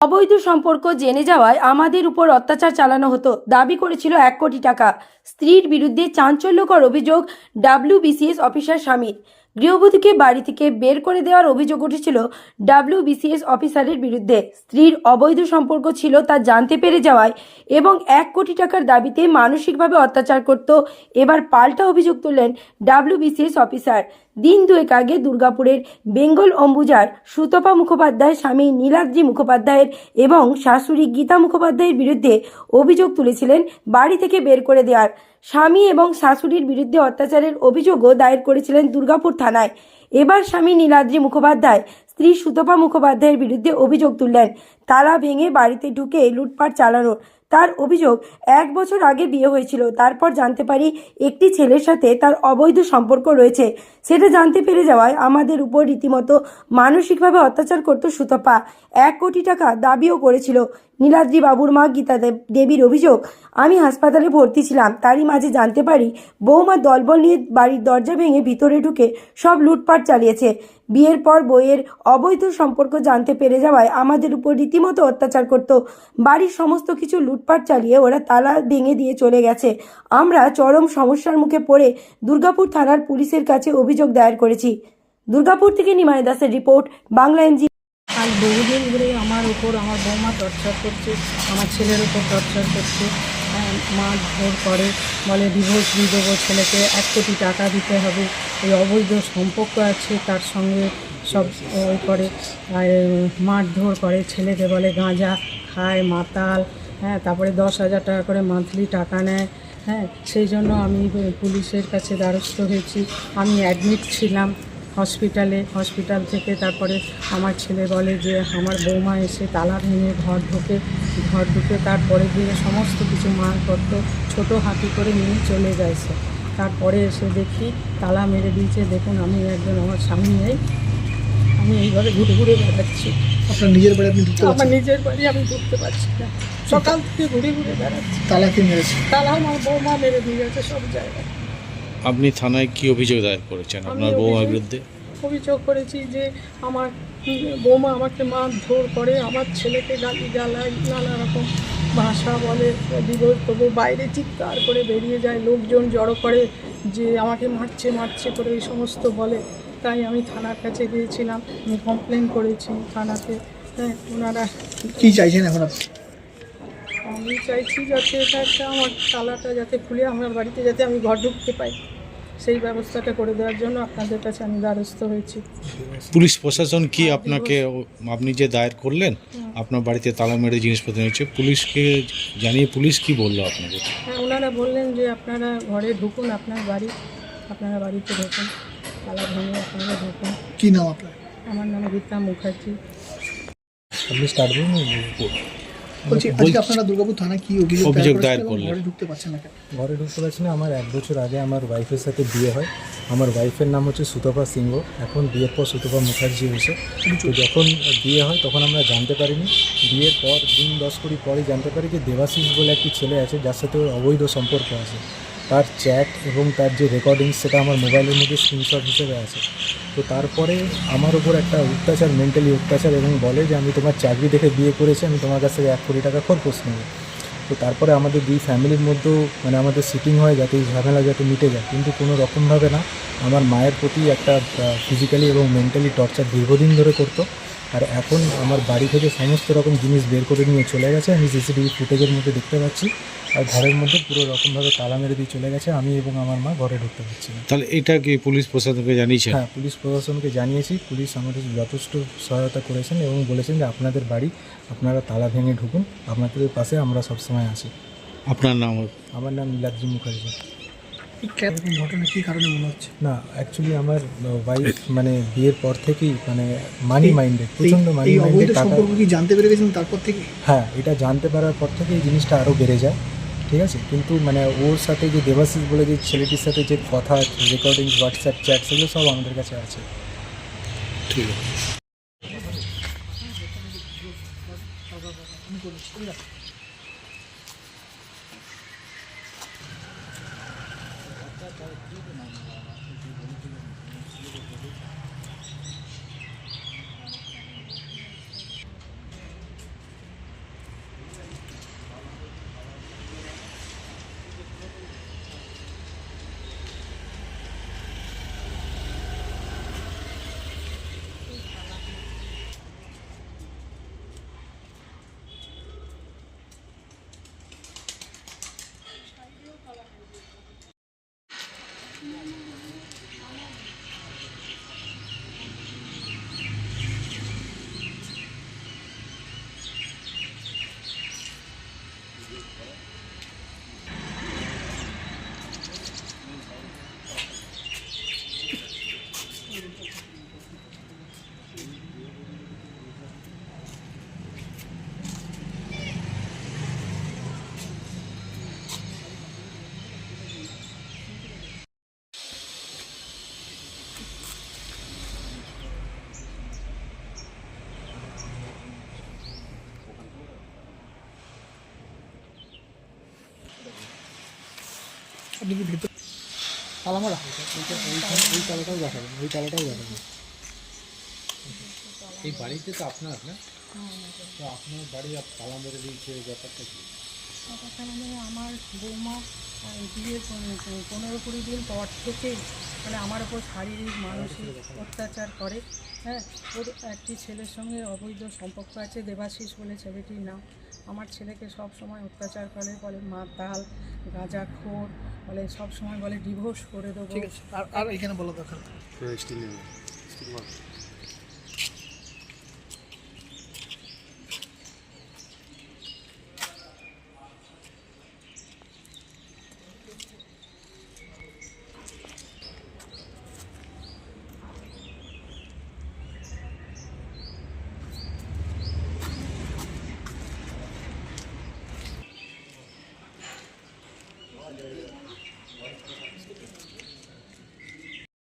অবৈধ সম্পর্ক জেনে যাওয়ায় আমাদের উপর অত্যাচার চালানো হতো। দাবি করেছিল এক কোটি টাকা। স্ত্রীর বিরুদ্ধে চাঞ্চল্যকর অভিযোগ ডাব্লিউবিসিএস অফিসার স্বামীর। গৃহবধূকে বাড়ি থেকে বের করে দেওয়ার অভিযোগ উঠেছিল ডাব্লিউবিসিএস অফিসারের বিরুদ্ধে। স্ত্রীর অবৈধ সম্পর্ক ছিল তা জানতে পেরে যাওয়ায় এবং এক কোটি টাকার দাবিতে মানসিকভাবে অত্যাচার করত। এবার পাল্টা অভিযোগ তুললেন ডাব্লিউবিসিএস অফিসার। দিন দুয়েক আগে দুর্গাপুরের বেঙ্গল অম্বুজার সুতপা মুখোপাধ্যায়, স্বামী নীলাদ্রি মুখোপাধ্যায়ের এবং শাশুড়ি গীতা মুখোপাধ্যায়ের বিরুদ্ধে অভিযোগ তুলেছিলেন বাড়ি থেকে বের করে দেওয়ার। স্বামী এবং শাশুড়ির বিরুদ্ধে অত্যাচারের অভিযোগও দায়ের করেছিলেন দুর্গাপুর থানায়। এবার স্বামী নীলাদ্রি মুখোপাধ্যায়, স্ত্রী সুতপা মুখোপাধ্যায়ের বিরুদ্ধে অভিযোগ তুললেন। তালা ভেঙে বাড়িতে ঢুকে লুটপাট চালানোর তার অভিযোগ এক বছর আগে বিয়ে হয়েছিল। তারপর জানতে পারি একটি ছেলের সাথে তার অবৈধ সম্পর্ক রয়েছে। সেটা জানতে পেরে যাওয়ায় আমাদের উপর রীতিমতো মানসিকভাবে অত্যাচার করত সুতপা। এক কোটি টাকা দাবিও করেছিল। নীলাদ্রি বাবুর মা গীতা দেবীর অভিযোগ, আমি হাসপাতালে ভর্তি ছিলাম, তারই মাঝে জানতে পারি বৌমা দলবল নিয়ে বাড়ির দরজা ভেঙে ভিতরে ঢুকে সব লুটপাট চালিয়েছে। বিয়ের পর বইয়ের অবৈধ সম্পর্ক জানতে পেরে যাওয়ায় আমাদের উপর রীতিমতো অত্যাচার করত। বাড়ির সমস্ত কিছু লুটপাট চালিয়ে ওরা তালা ভেঙে দিয়ে চলে গেছে। আমরা চরম সমস্যার মুখে পড়ে দুর্গাপুর থানার পুলিশের কাছে অভিযোগ দায়ের করেছি। দুর্গাপুর থেকে নিমাই দাসের রিপোর্ট, বাংলা এনজি বহুদিন ধরে আমার উপর আমার বৌমা টর্চার করছে আমার ছেলের উপর টর্চার করছে। হ্যাঁ, মারধর করে বলে ডিভোর্স দিয়ে দেবো ছেলেকে এক কোটি টাকা দিতে হবে। এই অবৈধ সম্পর্ক আছে তার সঙ্গে সব ওই করে। মারধর করে ছেলেকে বলে গাঁজা খায় মাতাল। হ্যাঁ তারপরে দশ হাজার টাকা করে মান্থলি টাকা নেয়। হ্যাঁ সেই জন্য আমি পুলিশের কাছে দ্বারস্থ হয়েছি। আমি অ্যাডমিট ছিলাম। হসপিটালে হসপিটাল থেকে তারপরে আমার ছেলে বলে যে আমার বৌমা এসে তালা ভেঙে ঘর ঢুকে ঘর ঢুকে তারপরে গিয়ে সমস্ত কিছু মালপত্র ছোটো হাতি করে নিয়ে চলে গেছে তারপরে এসে দেখি তালা মেরে দিয়েছে। দেখুন আমি একজন আমার স্বামী নেই আমি এইভাবে ঘুরে ঘুরে বেড়াচ্ছি। আপনার নিজের বাড়ি আপনি ঢুকতে আমার নিজের বাড়ি আমি ঢুকতে পারছি না। সকাল থেকে ঘুরে ঘুরে বেড়াচ্ছি। তালা কে মেরেছে? তালা আমার বৌমা মেরে দিয়ে গেছে সব জায়গায়। আপনি থানায় কি অভিযোগ দায়ের করেছেন? আমি আপনার বৌমার বিরুদ্ধে? অভিযোগ করেছি যে আমার বৌমা আমাকে মারধর করে আমার ছেলেকে গালি গালায় নানা রকম ভাষা বলে ডিভোর্স করব বাইরে চিৎকার করে বেরিয়ে যায় লোকজন জড়ো করে যে আমাকে মারছে মারছে করে এই সমস্ত বলে। তাই আমি থানার কাছে গিয়েছিলাম আমি কমপ্লেন করেছি থানাতে হ্যাঁ ওনারা কি চাইছেন এখন আমি চাইছি যাতে এটা একটা আমার তালাটা যাতে খুলে আমার বাড়িতে যাতে আমি ঘর ঢুকতে পাই সেই ব্যবস্থাটা করে দেওয়ার জন্য আপনাদের কাছে আমি দ্বারস্থ হয়েছি। পুলিশ প্রশাসন কি আপনাকে আপনি যে দায়ের করলেন আপনার বাড়িতে তালা মেরে জিনিসপত্র নিচ্ছে পুলিশকে জানিয়ে পুলিশ কি বলল আপনাকে হ্যাঁ ওনারা বললেন যে আপনারা ঘরে ঢুকুন আপনার বাড়ি আপনারা বাড়িতে ঢুকুন তালা ভেঙে আপনারা ঢুকুন। কি নাম আপনার? আমার নাম গীতা মুখার্জি। আপনি স্টার্ট করুন বলছি আজকে আপনারা দুর্গাপুর থানায় কি অভিযোগ অভিযোগ দায়ের করলেন। ঘরে ঢুকতে পারছেন না ঘরে ঢুকতে পারছি না আমার এক বছর আগে আমার ওয়াইফের সাথে বিয়ে হয়। আমার ওয়াইফের নাম হচ্ছে সুতপা সিংহ। এখন বিয়ের পর সুতপা মুখার্জি হয়েছে। তো যখন বিয়ে হয় তখন আমরা জানতে পারিনি। বিয়ের পর দিন দশ কুড়ি পরে জানতে পারি যে দেবাশিস বলে একটি ছেলে আছে যার সাথে ওর অবৈধ সম্পর্ক আছে। তার চ্যাট এবং তার যে রেকর্ডিং সেটা আমার মোবাইলের মধ্যে স্ক্রিনশট হিসেবে আছে। তো তারপরে আমার উপর একটা অত্যাচার মেন্টালি অত্যাচার এবং বলে যে আমি তোমার চাকরি দেখে বিয়ে করেছি, আমি তোমার কাছ থেকে এক কোটি টাকা খরপোশ নেব। তো তারপরে আমাদের দুই ফ্যামিলির মধ্যেও মানে আমাদের সিটিং হয়, যাতে এই ঝামেলা যাতে মিটে যায়। কিন্তু কোনো রকমভাবে না, আমার মায়ের প্রতি একটা ফিজিক্যালি এবং মেন্টালি টর্চার দীর্ঘদিন ধরে করতো। আর এখন আমার বাড়ি থেকে সমস্ত রকম জিনিস বের করে নিয়ে চলে গেছে। আমি সিসিটিভি ফুটেজের মধ্যে দেখতে পাচ্ছি। আর ঘরের মধ্যে পুরো রকমভাবে তালা মেরে দিয়ে চলে গেছে। আমি এবং আমার মা ঘরে ঢুকতে পারছি না। তাহলে এটা কি পুলিশ প্রশাসনকে জানিয়েছেন? হ্যাঁ পুলিশ প্রশাসনকে জানিয়েছি। পুলিশ আমাদের যথেষ্ট সহায়তা করেছেন এবং বলেছেন যে আপনাদের বাড়ি আপনারা তালা ভেঙে ঢুকুন। আপনাদের পাশে আমরা সবসময় আছি। আপনার নাম? আমার নাম নীলাদ্রি মুখার্জি। এরকম ঘটনা কি কারণে মনে হচ্ছে? না অ্যাকচুয়ালি আমার ওয়াইফ মানে বিয়ের পর থেকেই মানে মানি মাইন্ডেড প্রচণ্ড মানি মাইন্ডেড টাকা সম্পর্ক কি জানতে পেরে গেছেন তারপর থেকে? হ্যাঁ এটা জানতে পারার পর থেকে এই জিনিসটা আরও বেড়ে যায় ঠিক আছে? কিন্তু মানে ওর সাথে যে দেবাশিস বলে যে ছেলেটির সাথে যে কথা রেকর্ডিং হোয়াটসঅ্যাপ চ্যাট সেগুলো সব আমাদের কাছে আছে। ঠিক আছে? Obrigado. আপনি কি ভিতরে তালামারা ওই তালাটাও দেখাবেন ওই তালাটাও দেখাবেন এই বাড়িতে তো আপনার না? তো আপনার বাড়ি আপ- তালা মেরে দিয়েছে ব্যাপারটা কি? মানে আমার বৌমা আহ, বিয়ের পনেরো- কুড়ি দিন পর থেকেই মানে আমার ওপর শারীরিক মানসিক অত্যাচার করে হ্যাঁ? ওর একটি ছেলের সঙ্গে অবৈধ সম্পর্ক আছে দেবাশিস বলে ছেলেটির নাম। আমার ছেলেকে সব সময় অত্যাচার করে বলে মাতাল গাঁজাখোর বলে সব সময় বলে ডিভোর্স করে দেবো। আর আর এখানে বলা দরকার